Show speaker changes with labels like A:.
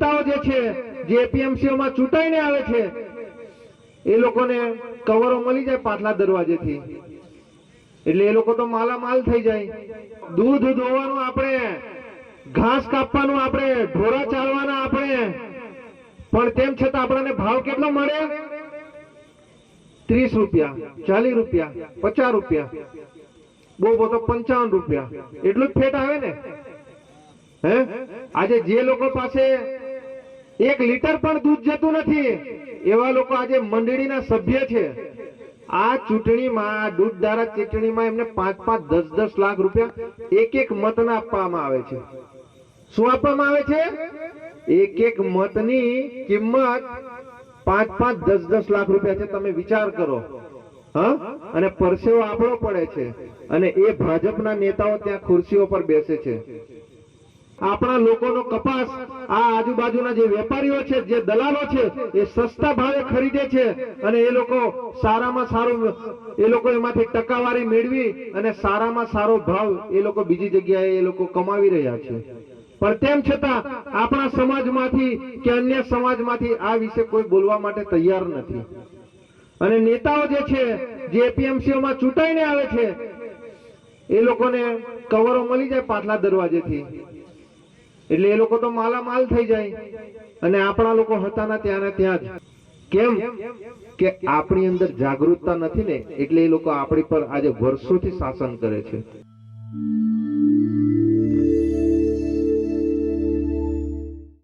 A: નેતાઓ જે છે, જે એપીએમસીઓમાં ચૂંટાઈને આવે છે, એ લોકોને કવરો મળી જાય પાછલા દરવાજેથી. એટલે એ લોકો તો માલામાલ થઈ જાય. દૂધ ધોવાનું આપણે, ઘાસ કાપવાનું આપણે, ઢોરા ચાલવાના આપણે. પણ તેમ છતાં આપણને ભાવ કેટલો મળે? ત્રીસ રૂપિયા, ચાલીસ રૂપિયા, પચાસ રૂપિયા. બહુ બહુ તો પંચાવન રૂપિયા. એટલું જ ફેટ આવે ને? હે? આજે જે લોકો પાસે એક લીટર પણ દૂધ જતું નથી. એવા લોકો આજે મંડળીના સભ્ય છે. આ ચૂંટણીમાં દૂધ ધારા ચૂંટણીમાં એમને પાંચ પાંચ દસ દસ લાખ રૂપિયા એક એક મતના આપવામાં આવે છે. શું આપવામાં આવે છે? એક એક મતની કિંમત પાંચ પાંચ દસ દસ લાખ રૂપિયા છે. તમે વિચાર કરો. હા? અને પરસેવો આપણો પડે છે. અને એ ભાજપના નેતાઓ ત્યાં ખુરશીઓ પર બેસે છે. આપણા લોકોનો કપાસ આ આજુબાજુના જે વેપારીઓ છે, જે દલાલો છે, એ સસ્તા ભાવે ખરીદે છે અને એ લોકો સારામાં સારું એ લોકો એમાંથી ટકાવારી મેળવી અને સારામાં સારો ભાવ એ લોકો બીજી જગ્યાએ એ લોકો કમાવી રહ્યા છે. પણ તેમ છતાં આપણા સમાજમાંથી કે અન્ય સમાજમાંથી આ વિશે કોઈ બોલવા માટે તૈયાર નથી. અને નેતાઓ જે છે, જે એપીએમસીઓમાં ચૂંટાઈને આવે છે, એ લોકોને કવરો મળી જાય પાછલા દરવાજેથી. એટલે એ લોકો તો માલામાલ થઈ જાય. અને આપણા લોકો હતા ના ત્યાં ત્યાં જ. કેમ? કે આપણી અંદર જાગૃતતા નથી ને, એટલે એ લોકો આપણી પર આજે વર્ષોથી શાસન કરે છે.